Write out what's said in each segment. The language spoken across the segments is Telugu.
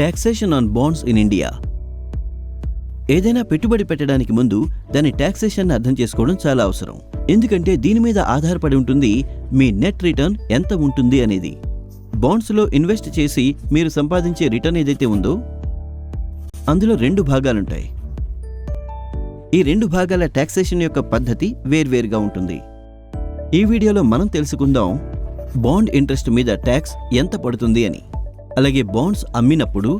Taxation on bonds in India ఏదైనా పెట్టుబడి పెట్టడానికి ముందు దాని టాక్సేషన్ అర్థం చేసుకోవడం చాలా అవసరం. ఎందుకంటే దీని మీద ఆధారపడి ఉంటుంది మీ నెట్ రిటర్న్ ఎంత ఉంటుంది అనేది. బాండ్స్లో ఇన్వెస్ట్ చేసి మీరు సంపాదించే రిటర్న్ ఏదైతే ఉందో అందులో రెండు భాగాలుంటాయి. ఈ రెండు భాగాల టాక్సేషన్ యొక్క పద్ధతి వేర్వేరుగా ఉంటుంది. ఈ వీడియోలో మనం తెలుసుకుందాం బాండ్ ఇంట్రెస్ట్ మీద ట్యాక్స్ ఎంత పడుతుంది అని. అలాగే బాండ్స్ అమ్మినప్పుడు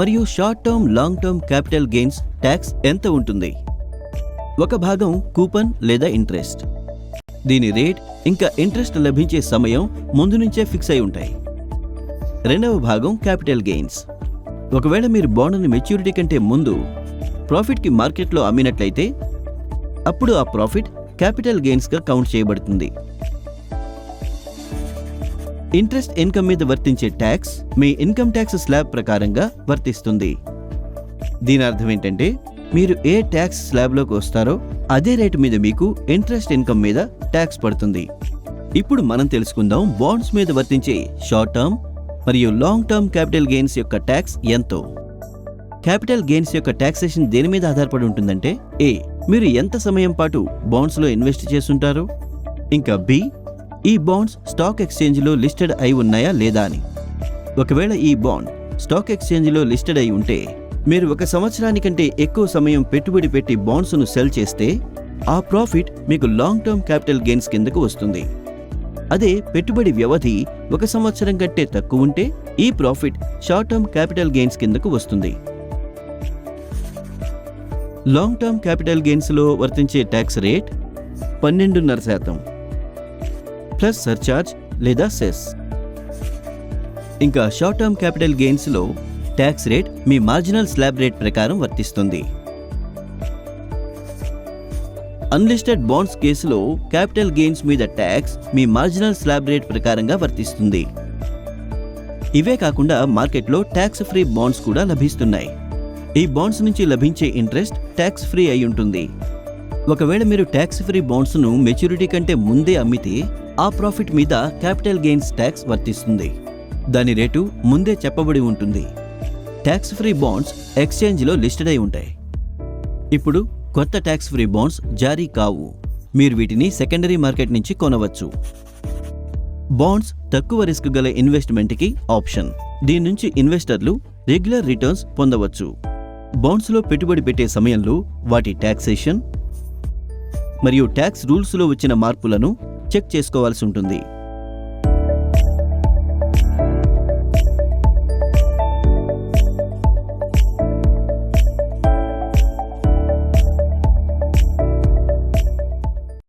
మరియు short term long term capital gains tax ఎంత ఉంటుంది? ఒక భాగం కూపన్ లేదా ఇంట్రెస్ట్ దీని రేట్ ఇంకా ఇంట్రెస్ట్ లభించే సమయం ముందు నుంచే ఫిక్స్ అయి ఉంటాయి. రెండవ భాగం క్యాపిటల్ గెయిన్స్ ఒకవేళ మీరు బాండ్ని మెచ్యూరిటీ కంటే ముందు ప్రాఫిట్కి మార్కెట్లో అమ్మినట్లయితే అప్పుడు ఆ ప్రాఫిట్ క్యాపిటల్ గెయిన్స్గా కౌంట్ చేయబడుతుంది. ఇంట్రెస్ట్ ఇన్కమ్ మీద వర్తించే ట్యాక్స్ మీ ఇన్కమ్ ట్యాక్స్ స్లాబ్ ప్రకారంగా వర్తిస్తుంది. దీని అర్థం ఏంటంటే మీరు ఏ ట్యాక్స్ స్లాబ్లోకి వస్తారో అదే రేటు మీద మీకు ఇంట్రెస్ట్ ఇన్కమ్ మీద ట్యాక్స్ పడుతుంది. ఇప్పుడు మనం తెలుసుకుందాం బాండ్స్ మీద వర్తించే షార్ట్ టర్మ్ మరియు లాంగ్ టర్మ్ క్యాపిటల్ గెయిన్స్ యొక్క ట్యాక్స్ ఎంతో. క్యాపిటల్ గెయిన్స్ యొక్క ట్యాక్సేషన్ దేని మీద ఆధారపడి ఉంటుందంటే ఏ మీరు ఎంత సమయం పాటు బాండ్స్లో ఇన్వెస్ట్ చేస్తుంటారు? ఇంకా బి ఈ బాండ్స్ స్టాక్ ఎక్స్చేంజ్లో లిస్టెడ్ అయి ఉన్నాయా లేదా అని. ఒకవేళ ఈ బాండ్ స్టాక్ ఎక్స్చేంజ్లో లిస్టెడ్ అయి ఉంటే మీరు ఒక సంవత్సరానికంటే ఎక్కువ సమయం పెట్టుబడి పెట్టి బాండ్స్ను సెల్ చేస్తే ఆ ప్రాఫిట్ మీకు లాంగ్ టర్మ్ క్యాపిటల్ గెయిన్స్ కిందకు వస్తుంది. అదే పెట్టుబడి వ్యవధి ఒక సంవత్సరం కంటే తక్కువ ఉంటే ఈ profit short term capital gains కిందకు వస్తుంది. లాంగ్ టర్మ్ క్యాపిటల్ గెయిన్స్లో వర్తించే ట్యాక్స్ రేట్ పన్నెండున్నర శాతం. ప్లస్ సర్చార్జ్ లేదా సెస్. ఇంకా షార్ట్ టర్మ్ క్యాపిటల్ గెయిన్స్లో ట్యాక్స్ రేట్ మీ మార్జినల్ స్లాబ్ రేట్ ప్రకారం వర్తిస్తుంది. అన్లిస్టెడ్ బాండ్స్ కేసులో క్యాపిటల్ గెయిన్స్ మీద ట్యాక్స్ మీ మార్జినల్ స్లాబ్ రేట్ ప్రకారంగా వర్తిస్తుంది. ఇవే కాకుండా మార్కెట్లో ట్యాక్స్ ఫ్రీ బాండ్స్ కూడా లభిస్తున్నాయి. ఈ బాండ్స్ నుంచి లభించే ఇంట్రెస్ట్ ట్యాక్స్ ఫ్రీ అయి ఉంటుంది. ఒకవేళ మీరు ట్యాక్స్ ఫ్రీ బాండ్స్ను మెచ్యూరిటీ కంటే ముందే అమ్మితే ఆ ప్రాఫిట్ మీద క్యాపిటల్ గెయిన్స్ ట్యాక్స్ వర్తిస్తుంది. దాని రేటు ముందే చెప్పబడి ఉంటుంది. ట్యాక్స్ ఫ్రీ బాండ్స్ ఎక్స్చేంజ్లో లిస్టెడ్ అయి ఉంటాయి. ఇప్పుడు కొత్త ట్యాక్స్ ఫ్రీ బాండ్స్ జారీ కావు. మీరు వీటిని సెకండరీ మార్కెట్ నుంచి కొనవచ్చు. బాండ్స్ తక్కువ రిస్క్ గల ఇన్వెస్ట్మెంట్కి ఆప్షన్ దీని నుంచి ఇన్వెస్టర్లు రెగ్యులర్ రిటర్న్స్ పొందవచ్చు. బాండ్స్లో పెట్టుబడి పెట్టే సమయంలో వాటి ట్యాక్సేషన్ మరియు ట్యాక్స్ రూల్స్లో వచ్చిన మార్పులను చెక్ చేసుకోవాల్సి ఉంటుంది.